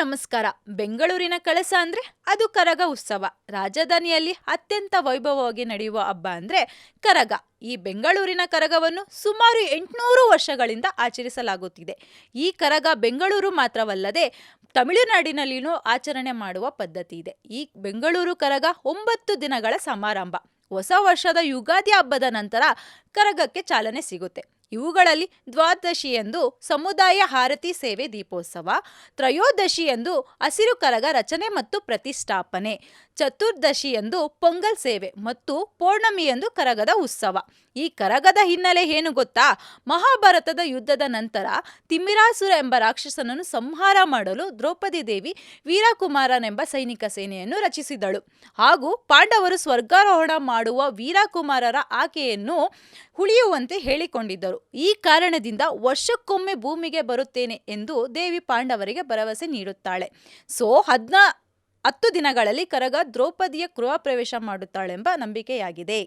ನಮಸ್ಕಾರ. ಬೆಂಗಳೂರಿನ ಕಳಸ ಅಂದ್ರೆ ಅದು ಕರಗ ಉತ್ಸವ. ರಾಜಧಾನಿಯಲ್ಲಿ ಅತ್ಯಂತ ವೈಭವವಾಗಿ ನಡೆಯುವ ಹಬ್ಬ ಅಂದ್ರೆ ಕರಗ. ಈ ಬೆಂಗಳೂರಿನ ಕರಗವನ್ನು ಸುಮಾರು ಎಂಟುನೂರು ವರ್ಷಗಳಿಂದ ಆಚರಿಸಲಾಗುತ್ತಿದೆ. ಈ ಕರಗ ಬೆಂಗಳೂರು ಮಾತ್ರವಲ್ಲದೆ ತಮಿಳುನಾಡಿನಲ್ಲಿಯೂ ಆಚರಣೆ ಮಾಡುವ ಪದ್ಧತಿ ಇದೆ. ಈ ಬೆಂಗಳೂರು ಕರಗ ಒಂಬತ್ತು ದಿನಗಳ ಸಮಾರಂಭ. ಹೊಸ ವರ್ಷದ ಯುಗಾದಿ ಹಬ್ಬದ ನಂತರ ಕರಗಕ್ಕೆ ಚಾಲನೆ ಸಿಗುತ್ತೆ. ಇವುಗಳಲ್ಲಿ ದ್ವಾದಶಿಯಂದು ಸಮುದಾಯ ಹಾರತಿ ಸೇವೆ ದೀಪೋತ್ಸವ ತ್ರಯೋದಶಿಯಂದು ಹಸಿರು ಕರಗ ರಚನೆ ಮತ್ತು ಪ್ರತಿಷ್ಠಾಪನೆ ಚತುರ್ದಶಿಯಂದು ಪೊಂಗಲ್ ಸೇವೆ ಮತ್ತು ಪೌರ್ಣಮಿಯಂದು ಕರಗದ ಉತ್ಸವ. ಈ ಕರಗದ ಹಿನ್ನೆಲೆ ಏನು ಗೊತ್ತಾ? ಮಹಾಭಾರತದ ಯುದ್ಧದ ನಂತರ ತಿಮ್ಮಿರಾಸುರ ಎಂಬ ರಾಕ್ಷಸನನ್ನು ಸಂಹಾರ ಮಾಡಲು ದ್ರೌಪದಿ ದೇವಿ ವೀರಕುಮಾರನೆಂಬ ಸೈನಿಕ ಸೇನೆಯನ್ನು ರಚಿಸಿದಳು. ಹಾಗೂ ಪಾಂಡವರು ಸ್ವರ್ಗಾರೋಹಣ ಮಾಡುವ ವೀರಕುಮಾರರ ಆಕೆಯನ್ನು ಉಳಿಯುವಂತೆ ಹೇಳಿಕೊಂಡಿದ್ದರು. ಈ ಕಾರಣದಿಂದ ವರ್ಷಕ್ಕೊಮ್ಮೆ ಭೂಮಿಗೆ ಬರುತ್ತೇನೆ ಎಂದು ದೇವಿ ಪಾಂಡವರಿಗೆ ಭರವಸೆ ನೀಡುತ್ತಾಳೆ. ಸೊ, ಹದ್ನಾ ಹತ್ತು ದಿನಗಳಲ್ಲಿ ಕರಗ ದ್ರೌಪದಿಯ ಗೃಹ ಪ್ರವೇಶ ಮಾಡುತ್ತಾಳೆಂಬ ನಂಬಿಕೆಯಾಗಿದೆ.